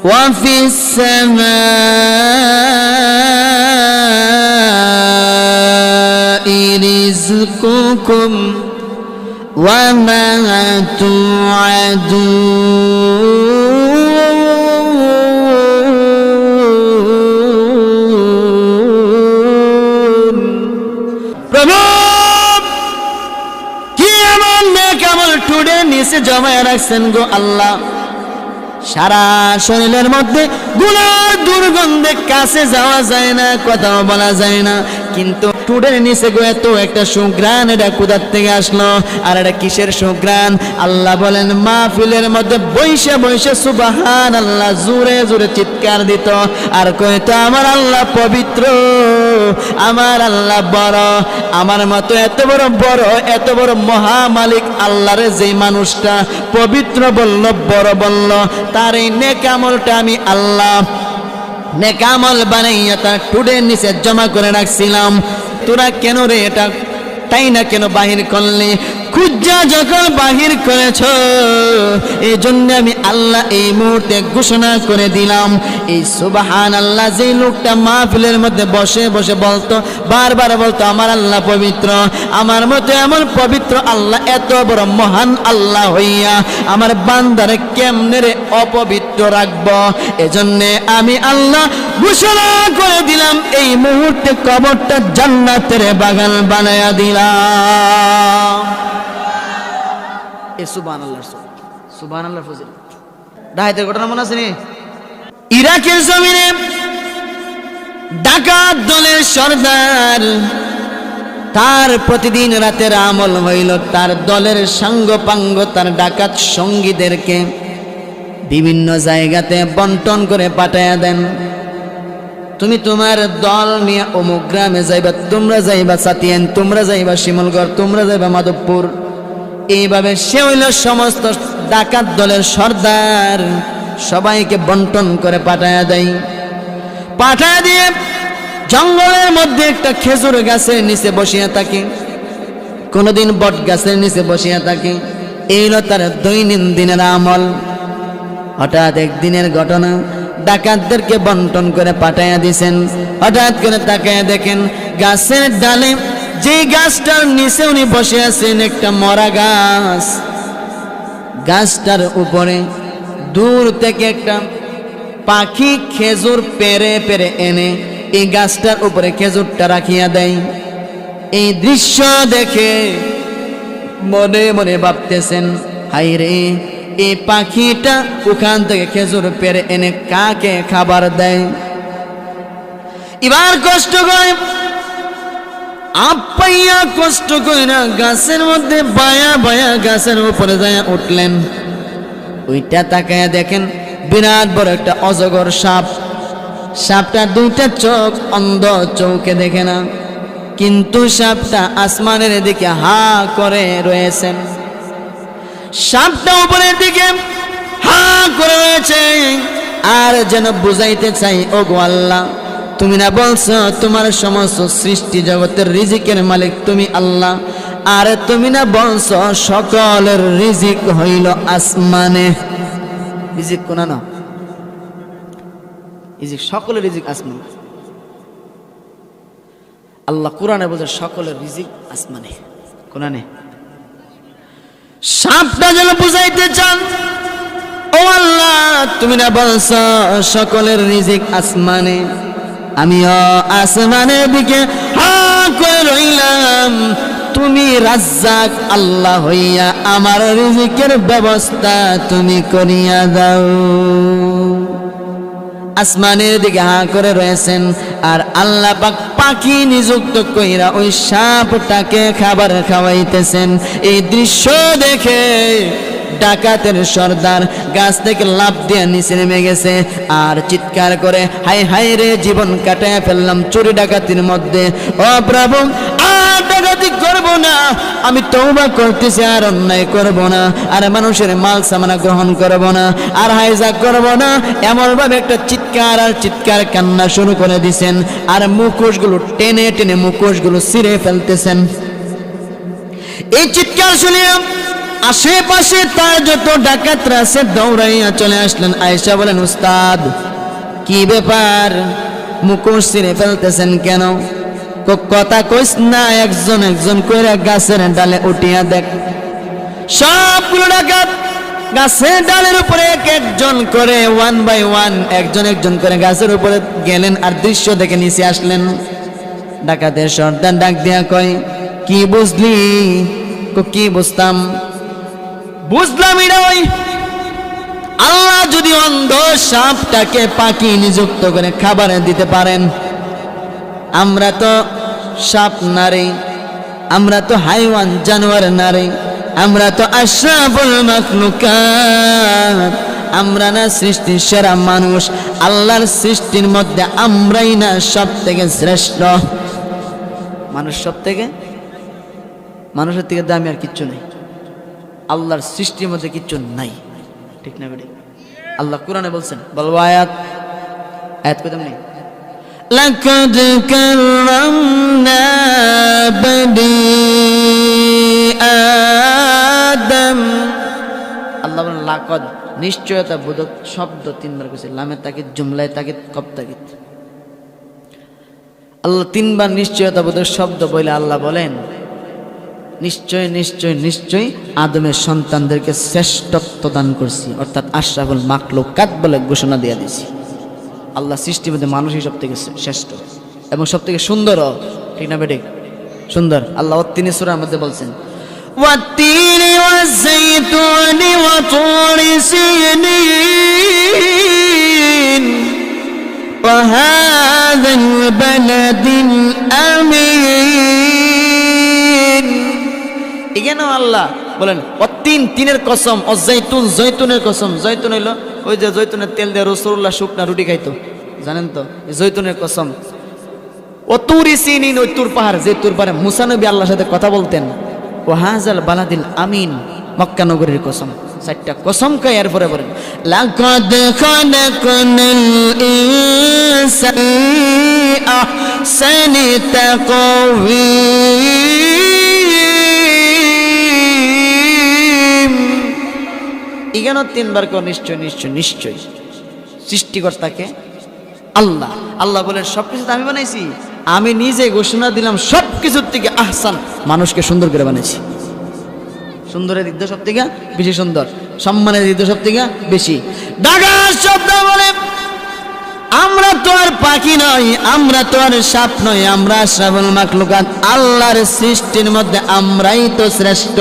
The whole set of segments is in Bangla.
وفي السماء رزقكم وما توعدون প্রভু কি এমন নেক আমল টুডে নিচে জমায় রাখছেন গো আল্লাহ সারা শরীরের মধ্যে গুনার দুর্গন্ধে কাছে যাওয়া যায় না কথাও বলা যায় না। কিন্তু টুডের নিচে গো এত একটা সুগ্রাণ এটা কোথার থেকে আসলো? আর এটা কিসের সুগ্রাণ আল্লাহ বলেন, মাহফিলের মধ্যে বৈশে বৈশে সুবাহান আল্লাহ জোরে জোরে চিৎকার দিত। আর কইতো, আমার আল্লাহ পবিত্র, আমার আল্লাহ বড়, আমার মতো এত বড় বড়, এত বড় মহামালিক আল্লাহরে যেই মানুষটা পবিত্র বলল, বড় বলল, তার এই নেকামলটা আমি আল্লাহ নেকামল বানাইয়া তার টুডের নিচে জমা করে রাখছিলাম। তোরা কেন রে এটা? তাই না কেন বাহির করলি? খুজ্জা যখন বাহির করেছ এই জন্য আমি আল্লাহ এই মুহূর্তে ঘোষণা করে দিলাম। এই সুবাহান আল্লাহ যে লোকটা মাহফিলের মধ্যে বসে বসে বলতো, বারবার বলতো, আমার আল্লাহ পবিত্র, আমার মতো এমন পবিত্র আল্লাহ, এত বড় মহান আল্লাহ হইয়া আমার বান্দারে কেমনে রে অপবিত্র রাখব? এজন্যে আমি আল্লাহ ঘোষণা করে দিলাম, এই মুহূর্তে কবরটা জান্নাতের বাগান বানায়া দিলাম। ইরাকের জমিনে ডাকাত দলের সর্দার, তার প্রতিদিন রাতের আমল হইল তার দলের সাঙ্গ পাঙ্গ তার ডাকাত সঙ্গীদেরকে বিভিন্ন জায়গাতে বন্টন করে পাঠাইয়া দেন। তুমি তোমার দল নিয়ে অমুক গ্রামে যাইবা, তোমরা যাইবা সাতিয়ান, তোমরা যাইবা শিমলগড়, তোমরা যাইবা মাধবপুর। এইভাবে সে হইল সমস্ত ডাকাত দলের সর্দার। সবাইকে বন্টন করে পাঠায়া দেয়। পাঠায়া দিয়ে জঙ্গলের মধ্যে একটা খেজুর গাছের নিচে বসিয়া থাকে। কোনোদিন বট গাছের নিচে বসিয়া থাকে। এই হলো তার দৈনন্দিনের আমল। হঠাৎ একদিনের ঘটনা, ডাকাতদেরকে বন্টন করে পাঠাইয়া দিছেন। হঠাৎ করে তাকাইয়া দেখেন, গাছের ডালে যে গাছটার নিচে উনি বসে আছেন একটা মরা গাছ। গাছটার উপরে দূর থেকে একটা পাখি খেজুর পেরে পেরে এনে এই গাছটার উপরে খেজুরটা রাখিয়া দেয়। এই দৃশ্য দেখে মনে মনে ভাবতেছেন হাই রে, এই পাখিটা ওখান থেকে খেজুর পেরে এনে কাকে খাবার দেয়? এবার কষ্ট করে আপাইয়া কষ্ট না গাছের মধ্যে বায়া বায়া গাছের উপরে যায় উঠলেন। ওইটা তাকায়া দেখেন, বিরাট বড় একটা অজগর সাপ। সাপটা দুইটা চোখ অন্ধ চৌকে দেখে না, কিন্তু সাপটা আসমানের দিকে হা করে রয়েছেন। সাপটা উপরের দিকে হা করে রয়েছে, আর যেন বুঝাইতে চাই ও গো আল্লাহ। তুমি না বলছো, তোমার সমস্ত সৃষ্টি জগতের রিজিকের মালিক তুমি আল্লাহ। আর তুমি না বলছো, সকলের রিজিক হইল আসমানে। রিজিক কোনা না? রিজিক, সকলের রিজিক আসমান। আল্লাহ কোরআনে বলছে, সকলের রিজিক আসমানে। কোরআনে সাপটা যেন বুঝাইতে চান, ও আল্লাহ, তুমি না বলছ, সকলের রিজিক আসমানে। আমিও আসমানের দিকে হা করে রইলাম। তুমি রাজ্জাক, আল্লাহ হইয়া আমার রিজিকের ব্যবস্থা তুমি করিয়া দাও। আসমানের দিকে হা করে রয়েছেন আর আল্লাহ পাক পাখি নিযুক্ত কইরা ওই সাপটাকে খাবার খাওয়াইতেছেন। এই দৃশ্য দেখে ডাকাতের সর্দার গাছ থেকে লাভ দিয়ে নিচে নেমে গেছে। আর চিৎকার করে, হাই হাই রে, জীবন কাটায় ফেললাম চুরি ডাকাতির মধ্যে। ও প্রভু, আর না। আমি তৌবা করতেছি, আর অন্যায় করব না। আর মানুষের মাল সামানা গ্রহণ করব না। আর হাইজা করব না। এমন ভাবে একটা চিৎকার আর চিৎকার কান্না শুরু করে দিছেন। আর মুখোশগুলো টেনে টেনে মুখোশগুলো ছিঁড়ে ফেলতেছেন। এই চিৎকার শুনে আশেপাশে তার যত ডাকাতরা আছে দৌড়াইয়া চলে আসলেন। আয়েশা বলেন, উস্তাদ, কি ব্যাপার? মুখোশ ছিঁড়ে ফেলতেছেন কেন? কথা কইস না, একজন একজন করে গাছের ডালে উঠিয়া দেখ। সবগুলো ডাকাত গাছের ডালের উপরে এক একজন করে ওয়ান বাই ওয়ান একজন একজন করে গাছের উপরে গেলেন আর দৃশ্য দেখে নিচে আসলেন। ডাকাতের সর্দার ডাক দিয়া কয়, কি বুঝলি? কি বুঝতাম? বুঝলাম ওই আল্লাহ যদি অন্ধ সাপটাকে পাখি নিযুক্ত করে খাবারে দিতে পারেন, আমরা তো সাপ নারী, আমরা তো হাইওয়ান জানোয়ার নারী, আমরা তো আশরাফুল মাখলুকাত, আমরা না সৃষ্টির সেরা মানুষ, আল্লাহর সৃষ্টির মধ্যে আমরাই না সব থেকে শ্রেষ্ঠ। মানুষ সব থেকে মানুষের থেকে দামি আর কিচ্ছু নেই। আল্লাহর সৃষ্টির মধ্যে কিচ্ছু নাই ঠিক না বেটি আল্লাহ কোরআনে বলছেন বলবো আয়াত আয়াত কদম নেই لقد كرمنا بني آدم আল্লাহ বলেন লাকদ নিশ্চয়তা বোধক শব্দ তিনবার কইছে লামে তাকিদ জুমলায় তাকিদ কব তাকিদ আল্লাহ তিনবার নিশ্চয়তা বোধক শব্দ বলে আল্লাহ বলেন নিশ্চয় নিশ্চয় নিশ্চয় আদমের সন্তানদেরকে শ্রেষ্ঠত্ব দান করছি অর্থাৎ আশরাফুল মাকলুক কাত বলে ঘোষণা দিয়ে দিয়েছি আল্লাহ সৃষ্টির মধ্যে মানুষই সব থেকে শ্রেষ্ঠ এবং সব থেকে সুন্দরও ঠিক না বেঠিক সুন্দর আল্লাহ তিনি সুরার মধ্যে বলছেন والتين والزيتون وطور سينين وهذا البلد الأمين এখানেও আল্লাহ? বলেন ও তিন তিনের কসম ও জৈতুন জৈতুনের কসম। জৈতুন হইল, ওই যে জৈতুনের তেল দিয়ে রসুল্লাহ শুকনা রুটি খাইতো। জানেন তো? জৈতুনের কসম। ও ওই তুর পাহাড়, যে তুর পাহাড়ে মুসানবী আল্লাহর সাথে কথা বলতেন ও হাজাল বালাদিল আমিন মক্কা নগরীর কসম। চারটা কসম খাই এরপরে বলেন, লাকাদ খালাকনাল ইনসানা আহসানি এখানেও তিনবার কেউ নিশ্চয় নিশ্চয় নিশ্চয়। সৃষ্টিকর্তাকে আল্লাহ। আল্লাহ বলেন সব কিছু আমি বানাইছি। আমি নিজে ঘোষণা দিলাম সব কিছুর থেকে আহসান মানুষকে সুন্দর করে বানাইছি। সুন্দরের দিক দিয়ে সব থেকে বেশি সুন্দর, সম্মানের দিক দিয়ে সব থেকে বেশি। বলে, আমরা তো আর পাখি নই, আমরা তো আর সাপ নই, আমরা শ্রাবণ মাকলুকাত আল্লাহর সৃষ্টির মধ্যে আমরাই তো শ্রেষ্ঠ।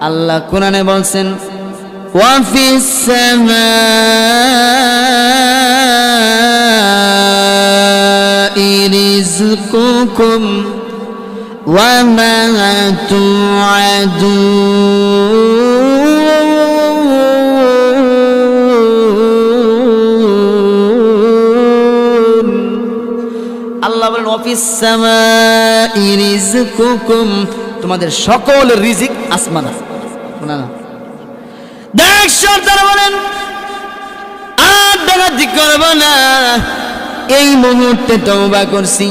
আল্লাহ কোরআনে বলছেন وفي السماء رزقكم وما توعدون আল্লাহ বলেন অফিস রিজকুকুম তোমাদের সকল রিজিক আসমানা এই মুহূর্তে করছি।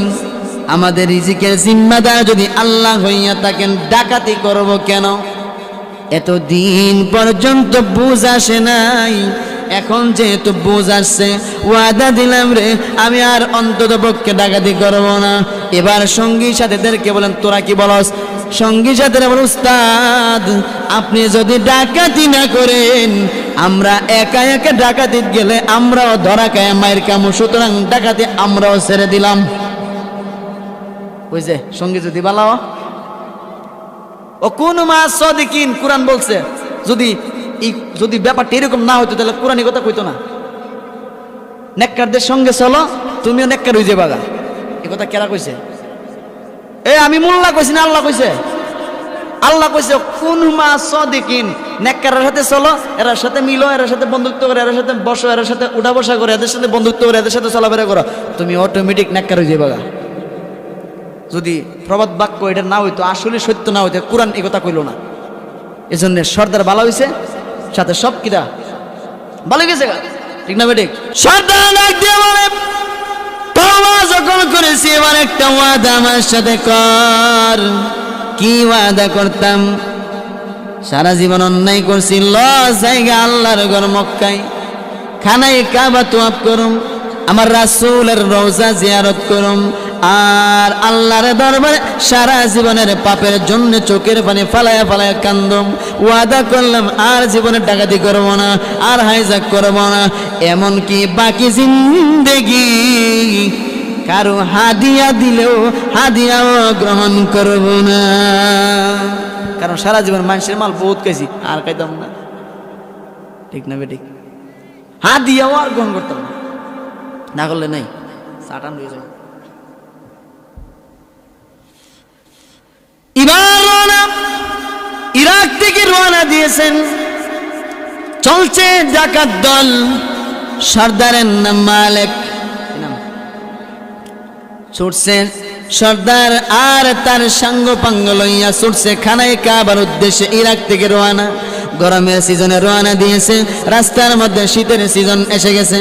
আমাদের রিজিকের জিম্মাদার যদি আল্লাহ হইয়া থাকেন, ডাকাতি করব কেন? এতদিন পর্যন্ত বুঝ আসে নাই। এখন যেহেতু বুঝ আসছে, ওয়াদা দিলাম রে, আমি আর অন্তত পক্ষে ডাকাতি করব না। এবার সঙ্গী সাথীদেরকে বলেন, তোরা কি বলস? সঙ্গী সাথীরা বল উস্তাদ, আপনি যদি ডাকাতি না করেন, আমরা একা একা ডাকাতি গেলে আমরাও ধরা খায়, মায়ের কামু সুতরাং ডাকাতি আমরাও ছেড়ে দিলাম। বুঝছে সঙ্গী যদি বালাও। ও কোন মা সদিকিন, কোরআন বলছে, যদি যদি ব্যাপারটা এরকম না হতো তাহলে কোরআনই কথা কইতো না। নেককারদের সঙ্গে চলো, তুমিও নেককার হয়ে যাবা গা। এ কথা কেরা কইছে? এ, আমি মোল্লা কইছি না আল্লাহ কইছে? আল্লাহ কইছে কোন মা সদিকিন। নেককারের সাথে চলো, এরার সাথে মিলো এর সাথে বন্ধুত্ব করে এর সাথে বসো এর সাথে উঠা বসা করে, এদের সাথে বন্ধুত্ব করে, এদের সাথে চলাফেরা করো। তুমি অটোমেটিক নেককার হয়ে যাবা। যদি প্রবাদ বাক্য এটা না হইতো, আসলে সত্য না হইতো, কোরআন এই কথা কইল না। এজন্য সর্দার ভালো হইছে, সাথে সব কিরা ভালো গেছে ঠিক না বেঠিক? সর্দার যখন করেছি, এবার একটা ওয়াদা আমার সাথে কর। কি ওয়াদা করতাম? সারা জীবন অন্যায় করছি জায়গা আল্লাহর ঘর মক্কায়। খানাই কাবা তোয়াপ করুম, আমার রাসূলের রোজা জিয়ারত করুম, আর আল্লাহর দরবারে সারা জীবনের পাপের জন্য চোখের পানি ফালায়া ফালায়া কান্দম। ওয়াদা করলাম, আর জীবনে ডাকাতি করব না, আর হাইজাক করব না, এমনকি বাকি জিন্দেগি কারও হাদিয়া দিলেও হাদিয়াও গ্রহণ করব না। কারণ সারা জীবন মানুষের মাল বহুত খাইছি, আর খাইতাম না। ঠিক না বেঠিক হাদিয়াও আর গ্রহণ করতাম না। না করলে নাই, সাটান হয়ে যাবে। ইরাক থেকে রওনা দিয়েছেন। চলছে ডাকাত দল, সর্দারের নাম মালেক? ছুটছে সর্দার আর তার সাঙ্গ পাঙ্গ লইয়া ছুটছে খানায় কাবার উদ্দেশ্যে ইরাক থেকে রোয়ানা। গরমের সিজনে রোয়ানা দিয়েছে, রাস্তার মধ্যে শীতের সিজন এসে গেছে।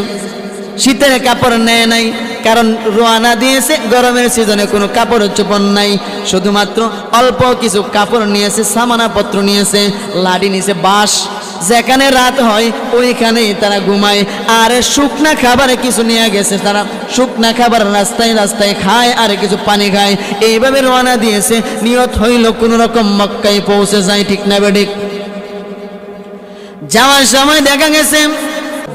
শীতের কাপড় নেয় নাই কারণ রোয়ানা দিয়েছে, গরমের সিজনে কোনো কাপড় চোপড় নাই। শুধুমাত্র অল্প কিছু কাপড় নিয়েছে সামানাপত্র নিয়েছে, লাডি নিয়েছে, বাঁশ। যেখানে রাত হয়, ওইখানেই তারা ঘুমায়। আর শুকনা খাবার কিছু নিয়ে গেছে, তারা শুকনা খাবার রাস্তায় রাস্তায় খায় আর কিছু পানি খায়। এইভাবে রওনা দিয়েছে, নিয়ত হইল কোনো রকম মক্কায় পৌঁছে যায়, ঠিক না বেঠিক যাওয়ার সময় দেখা গেছে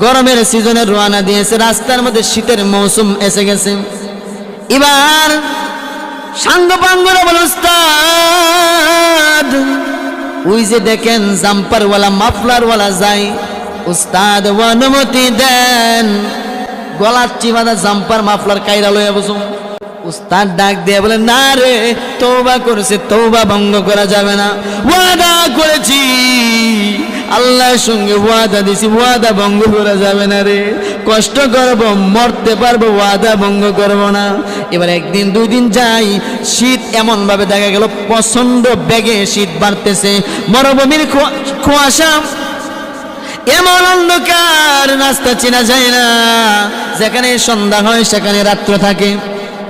গরমের সিজনে রওনা দিয়েছে, রাস্তার মধ্যে শীতের মৌসুম এসে গেছে। এবার সাঙ্গ পাঙ্গর উস্তাদ, ওই যে দেখেন জাম্পারওয়ালা, মাফলারওয়ালা যায়, উস্তাদ অনুমতি দেন। গলার চিবাদা জাম্পার, মাফলার কাইরা লইয়া বসুন। উস্তাদ ডাক দিয়ে বলে, না রে তৌবা করেছে তৌবা ভঙ্গ করা যাবে না। ওয়াদা করেছি। আল্লাহর সঙ্গে ওয়াদা দিছি, ওয়াদা ভঙ্গ করা যাবে না রে। কষ্ট করব, মরতে পারব, ওয়াদা ভঙ্গ করব না। এবার একদিন দুই দিন যাই, শীত এমন ভাবে দেখা গেল প্রচণ্ড বেগে শীত বাড়তেছে। মরুভূমির কুয়াশা এমন অন্ধকার, রাস্তা চেনা যায় না। যেখানে সন্ধ্যা হয়, সেখানে রাত্র থাকে।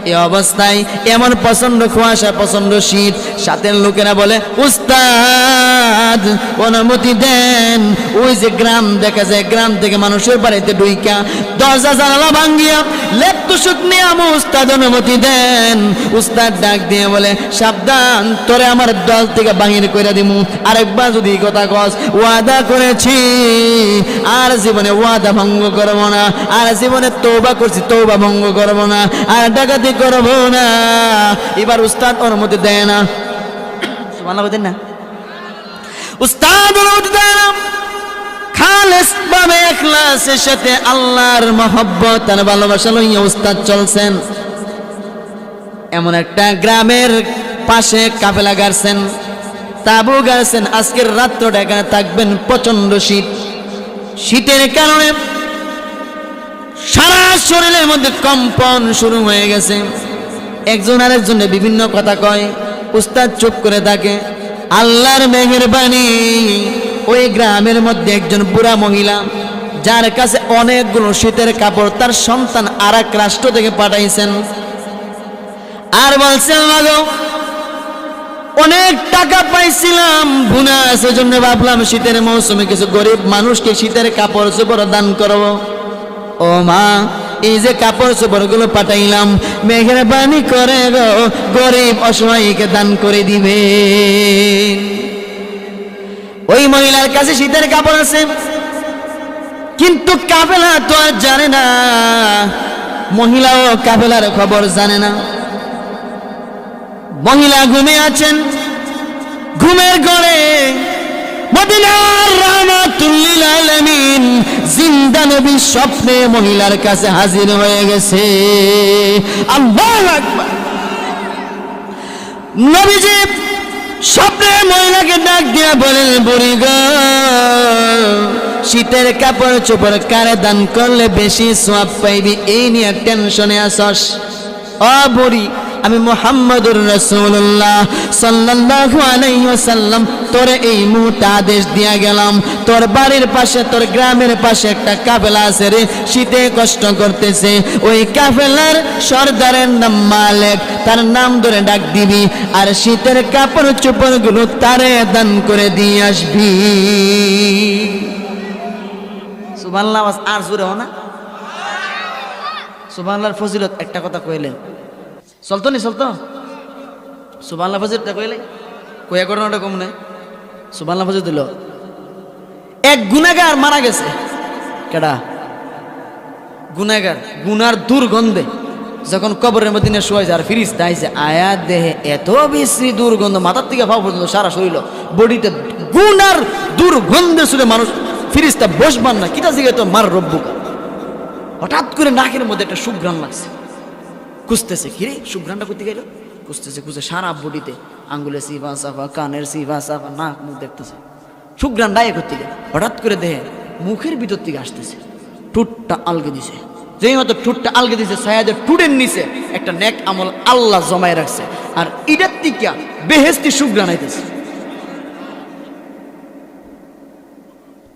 এই অবস্থায় এমন প্রচণ্ড কুয়াশা প্রচণ্ড শীত। সাথের লোকেরা বলে, উস্তাদ, অনুমতি দেন। ওই যে গ্রাম, দেখা যায় গ্রাম থেকে মানুষের বাড়িতে ডুইকা দরজা জানালা ভাঙ্গিয়া লেপ্তু শুকনি আমু উস্তাদ অনুমতি দেন। উস্তাদ ডাক দিয়ে বলে, সাবধান, তোরে আমার দল থেকে বাহির করে দিমু। আরেকবার যদি কথা কস, ওয়াদা করেছি। আর জীবনে ওয়াদা ভঙ্গ করব না। আর জীবনে তৌবা করছি তৌবা ভঙ্গ করব না। আর ডাকাতি করব না। এবার উস্তাদ অনুমতি দেয় না। না। উস্তাদ অনুমতি দেয় না। খালেস ভাবে এখলাসের সাথে আল্লাহর মহব্বত আর ভালোবাসা লইয়া উস্তাদ চলছেন। এমন একটা গ্রামের পাশে কাফেলা গাড়ছেন, তাবু গাড়ছেন। আজকের রাত্রটা এখানে থাকবেন প্রচণ্ড শীত। শীতের কারণে সারা শরীরের মধ্যে কম্পন শুরু হয়ে গেছে। একজন আরেকজনে বিভিন্ন কথা কয়। উস্তাদ চুপ করে থাকে। আল্লাহর মেঘের বাণী ওই গ্রামের মধ্যে একজন বুড়া মহিলা, যার কাছে অনেকগুলো শীতের কাপড় তার সন্তান আর এক রাষ্ট্র থেকে পাঠাইছেন। আর বলছেন অনেক টাকা পাইছিলাম, ভুনা সেজন্য ভাবলাম শীতের মৌসুমে কিছু গরিব মানুষকে শীতের কাপড় চোপড় দান করব। ও মা, এই যে কাপড় চোপড়গুলো পাঠাইলাম, মেঘের বাণী করে গরিব অসহায়কে দান করে দিবে। ওই মহিলার কাছে শীতের কাপড় আছে, কিন্তু কাবেলা তো আর জানে না, মহিলাও কাবেলার খবর জানে না। মহিলা ঘুমে আছেন, ঘুমের ঘরে মদিনার নবী স্বপ্নে মহিলার কাছে হাজির হয়ে গেছে। স্বপ্নে মহিলাকে ডাক দিয়া বলেন, বুড়ি গো, শীতের কাপড় চোপড় কারে দান করলে বেশি সোয়াব পাইবি? এই নিয়ে টেনশনে আসস বুড়ি আমি মোহাম্মদুর রসুল্লাহ সাল্লাল্লাহু আলাইহি ওয়াসাল্লাম, তোরে এই মুহূর্তে আদেশ দিয়া গেলাম। তোর বাড়ির পাশে, তোর গ্রামের পাশে একটা কাফেলা আছে রে, শীতে কষ্ট করতেছে। ওই কাফেলার সর্দারের নাম মালেক, তার নাম ধরে ডাক দিবি, আর শীতের কাপড় চোপড়গুলো তারে দান করে দিয়ে আসবি। সুবহানাল্লাহ আর হো না। সুবহানাল্লাহর ফজিলত একটা কথা কইলেন। চলতো নি চলতো? সুবহানাল্লাহ ফজিলতটা কইলে? কইয়া ঘটনাটা কম নাই? সুবহানাল্লাহ ফজিল দিল। এক গুনাগার মারা গেছে। কেডা? গুনাগার গুনার দুর্গন্ধে। যখন কবরের মধ্যে শোয়া যায় আর ফিরিস আইছে, আয়া দেহে এত বেশি দুর্গন্ধ, মাথার থেকে ভাব পর্যন্ত সারা শরীর বডিতে গুনার দুর্গন্ধে শুনে মানুষ ফিরিস্তা বসবান না। কিটা দিকে তো মার রব্বু হঠাৎ করে নাকের মধ্যে একটা সুগ্রাম লাগছে। খুঁজতেছে কিরে সুগ্রামটা করতে গেল? খুঁজতেছে, খুঁজে সারা বডিতে, আঙ্গুলে সিফা সাফা কানের সিফা সাফা নাক, মুখ দেখতেছে। সুগ্রাম ডায়ে করতে গেল। হঠাৎ করে দেহে মুখের ভিতর থেকে আসতেছে, ঠুটটা আলগে দিছে। যেই মতো ঠুটটা আলগে দিছে, সায়াদের টুটের নিচে একটা নেক আমল আল্লাহ জমায় রাখছে। আর ইটার থেকে বেহেস্তি সুগ্রাম আইতেছে।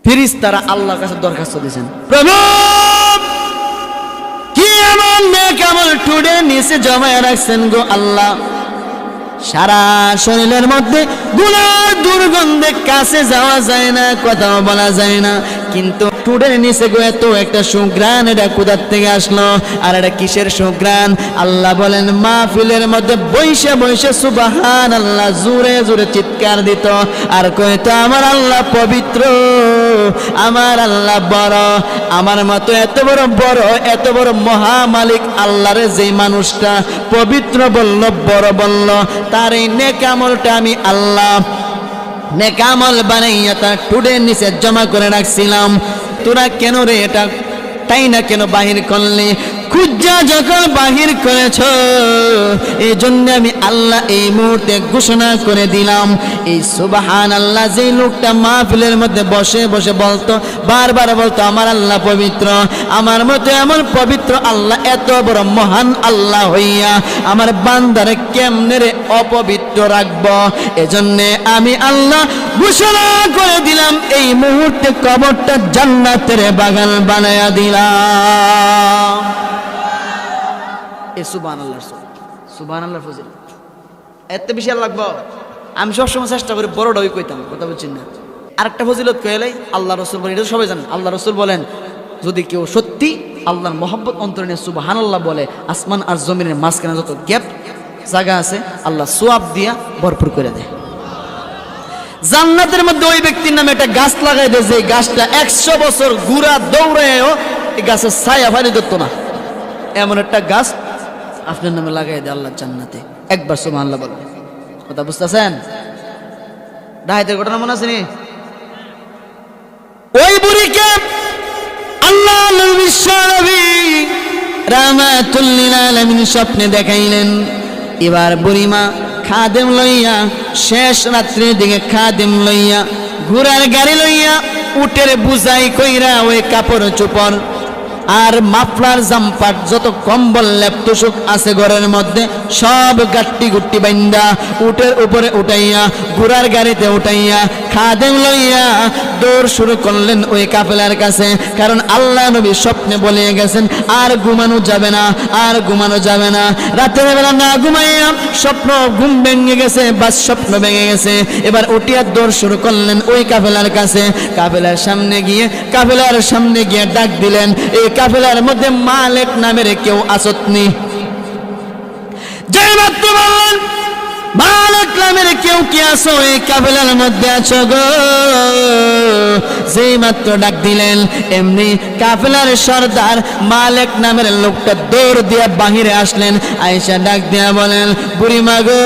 ফিরিস তারা আল্লাহর কাছে দরখাস্ত দিয়েছেন, প্রভু! নেক আমল টুডে নিচে জমায় রাখছেন গো আল্লাহ। সারা শরীরের মধ্যে গুনার দুর্গন্ধে কাছে যাওয়া যায় না, কথাও বলা যায় না। কিন্তু টুডের নিচে গো এত একটা সুগ্রান এটা কোথার থেকে আসলো? আর এটা কিসের সুগ্রান আল্লাহ বলেন, মাহফিলের মধ্যে বৈশে বৈশে সুবাহান আল্লাহ জুড়ে জুড়ে চিৎকার দিত। আর কইতো আমার আল্লাহ পবিত্র, আমার আল্লাহ বড়, আমার মতো এত বড় বড়, এত বড় মহামালিক আল্লাহরে যে মানুষটা পবিত্র বলল, বড় বলল তার এই নেকামলটা আমি আল্লাহ। নেকামল বানাইয়া তার টুডে নিচে জমা করে রাখছিলাম। তোরা কেন রে এটা? তাই না কেন বাহির করলি? খুজ্জা যখন বাহির করেছ এই জন্য আমি আল্লাহ এই মুহূর্তে ঘোষণা করে দিলাম। এই সুবাহান আল্লাহ যে লোকটা মাহফিলের মধ্যে বসে বসে বলতো, বারবার বলতো, আমার আল্লাহ পবিত্র, আমার মতো এমন পবিত্র আল্লাহ, এত বড় মহান আল্লাহ হইয়া আমার বান্দারে কেমনে রে অপবিত্র রাখব? এজন্যে আমি আল্লাহ ঘোষণা করে দিলাম, এই মুহূর্তে কবরটা জান্নাতের বাগান বানায়া দিলাম। এ এত বেশি লাগবো আমি সবসময় চেষ্টা করি বড়টা ওই কইতাম, কথা বলছি না? আরেকটা ফজিলত কইলাই আল্লাহ রসুল বলেন, এটা সবাই জানেন আল্লাহ রসুল বলেন, যদি কেউ সত্যি আল্লাহর মহব্বত অন্তরে নিয়ে সুবাহান আল্লাহ বলে, আসমান আর জমিনের মাঝখানে যত গ্যাপ, জায়গা আছে, আল্লাহ সোয়াব দিয়া ভরপুর করে দেয়। জান্নাতের মধ্যে ওই ব্যক্তির নামে একটা গাছ লাগাই দেয় যে গাছটা একশো বছর ঘুরা দৌড়ায়ও এই গাছের ছায়া ফানি ধরত না। এমন একটা গাছ আপনার নামে লাগাই দেয় আল্লাহ জান্নাতে। একবার সোমা আল্লাহ বলবে কথা বুঝতেছেন? ডাহাইতের ঘটনা মনে আছে নি? ওই বুড়িকে আল্লাহ বিশ্ব নবী রামাতুল্লিল আলামিন স্বপ্নে দেখাইলেন। এবার বুড়িমা খাদেম লইয়া, শেষ রাত্রির দিকে খাদেম লইয়া, ঘোড়ার গাড়ি লইয়া উটের বুঝাই কইরা ওই কাপড় চোপড় আর মাফলার জাম্পার যত কম্বল লেপটুসুক আছে ঘরের মধ্যে, সব গাট্টি গুট্টি বাইন্দা, উটের উপরে উঠাইয়া ঘোড়ার গাড়িতে উঠাইয়া, খাদেম লইয়া দৌড় শুরু করলেন ওই কাফেলার কাছে। কারণ আল্লাহ নবী স্বপ্নে বলে গেছেন, আর ঘুমানো যাবে না, আর ঘুমানো যাবে না। রাতের বেলা না ঘুমাইয়া স্বপ্ন ঘুম ভেঙে গেছে বা স্বপ্ন ভেঙে গেছে। এবার উঠিয়া দৌড় শুরু করলেন ওই কাফেলার কাছে। কাফেলার সামনে গিয়ে, কাফেলার সামনে গিয়ে ডাক দিলেন, এই কাফেলার মধ্যে মালেক নামের কেউ আসতনি। যে মাত্র বললেন, মালিক নামের কেউ কি আছো? এই কাফেলার মধ্যে আছো গো। যেই মাত্র ডাক দিলেন, এমনি কাফেলার সর্দার মালিক নামের লোকটা দৌড় দিয়ে বাহিরে আসলেন। আয়েশা ডাক দিয়া বলেন বুড়িমা গো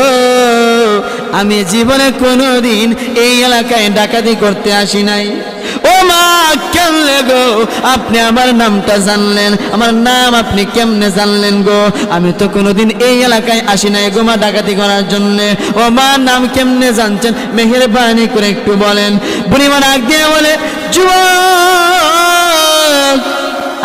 আমি জীবনে কোনোদিন এই এলাকায় ডাকাতি করতে আসি নাই। ও মা, কেমনে গো? আপনি আমার নামটা জানলেন। আমার নাম আপনি কেমনে জানলেন গো? আমি তো কোনোদিন এই এলাকায় আসি নাই গো মা ডাকাতি করার জন্য। ও মা, নাম কেমনে জানছেন? মেহেরবানি করে একটু বলেন। বুড়িমা ডাক দিয়ে বলে যুবক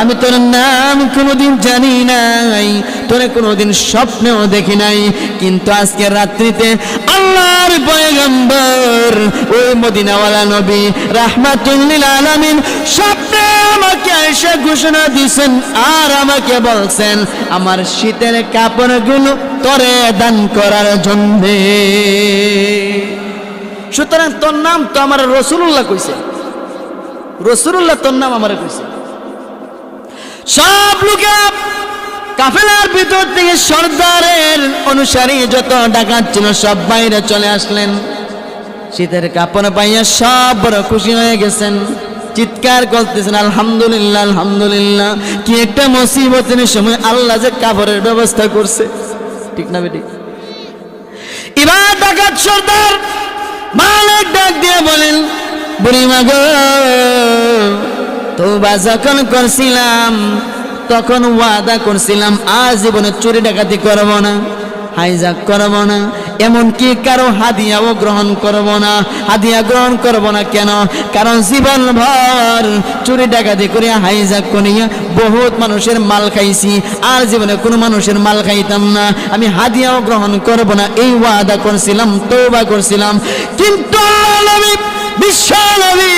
আমি তোর নাম কোনোদিন জানি নাই, তোরে কোনোদিন স্বপ্নেও দেখি নাই। কিন্তু আজকে রাত্রিতে আল্লাহর পয়গম্বর, ওই মদিনাওয়ালা নবী রাহমাতুল্লিল আলামিন স্বপ্নে আমাকে এসে ঘোষণা দিছেন আর আমাকে বলছেন, আমার শীতের কাপড়গুলো তরে দান করার জন্যে। সুতরাং তোর নাম তো আমার রসুল্লাহ কইছে। রসুল্লাহ তোর নাম আমার কইছে। সব লোকে কাফেলার ভিতর থেকে সর্দারের অনুসারী যত ডাকাত ছিল সব বাইরে চলে আসলেন। শীতের কাপড় পাইয়া সব বড় খুশি হয়ে গেছেন। চিৎকার করতেছেন, আলহামদুলিল্লাহ আলহামদুলিল্লাহ। কি একটা মুসিবতের সময় আল্লাহ যে কাপড়ের ব্যবস্থা করছে। ঠিক না বেটি? এবার ডাকাত সর্দার মালিক ডাক দিয়ে বলেন বুড়িমা গো তোবা যখন করছিলাম, তখন ওয়াদা করছিলাম আজ জীবনে চুরি ডাকাতি করব না হাইজাক করব না, এমনকি কারও হাদিয়াও গ্রহণ করব না। হাদিয়া গ্রহণ করব না কেন? কারণ জীবন ভর চুরি ডাকাতি করে হাইজাক করিয়া বহুত মানুষের মাল খাইছি আর জীবনে কোনো মানুষের মাল খাইতাম না। আমি হাদিয়াও গ্রহণ করব না, এই ওয়াদা করছিলাম তৌবা করছিলাম। কিন্তু আল্লাহর নবী বিশ্ব নবী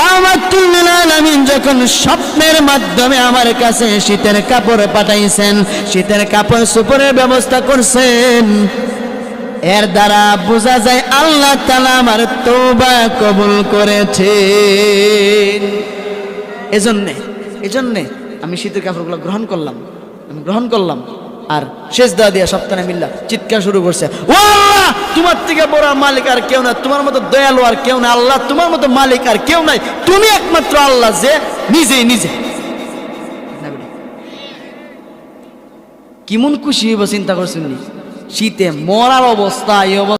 রাহমাতুল্লিল আলামিন যখন স্বপ্নের মাধ্যমে আমার কাছে শীতের কাপড় পাঠাইছেন, শীতের কাপড় সুপরের ব্যবস্থা করছেন, এর দ্বারা বোঝা যায় আল্লাহ তালা আমার তৌবা কবুল করেছে এজন্যে এজন্যে আমি শীতের কাপড়গুলো গ্রহণ করলাম, আমি গ্রহণ করলাম। আর শেষ দা দিয়া সপ্তাহে মিল্লা, চিৎকার শুরু করছে ও আল্লাহ তোমার থেকে বড় মালিক আর কেউ না তোমার মতো দয়ালু আর কেউ না আল্লাহ তোমার মতো মালিক আর কেউ নাই, তুমি একমাত্র আল্লাহ যে নিজে নিজে কিমন খুশি হইব চিন্তা করছেন? শীতে মরার অবস্থা, এই অবস্থা